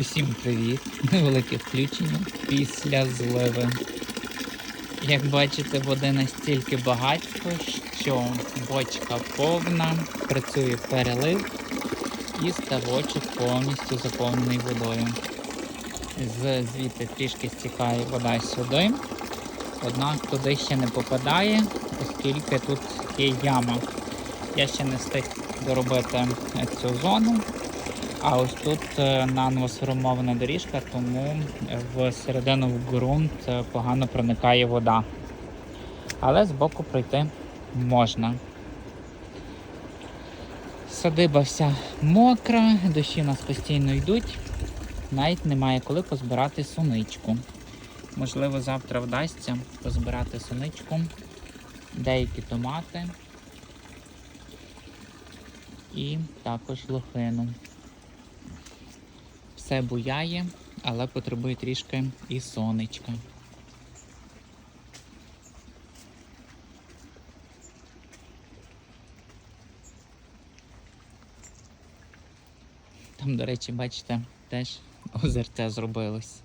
Усім привіт! Невелике включення після зливи. Як бачите, води настільки багатько, що бочка повна, працює перелив і ставочок повністю заповнений водою. З звідти трішки стікає вода сюди, однак туди ще не попадає, оскільки тут є яма. Я ще не встиг доробити цю зону. А ось тут е, наново сформована доріжка, тому в середину в ґрунт е, погано проникає вода. Але збоку пройти можна. Садиба вся мокра, дощі нас постійно йдуть. Навіть немає коли позбирати суничку. Можливо, завтра вдасться позбирати суничку, деякі томати і також лохину. Все буяє, але потребує трішки і сонечка. Там, до речі, бачите, теж озерце зробилось.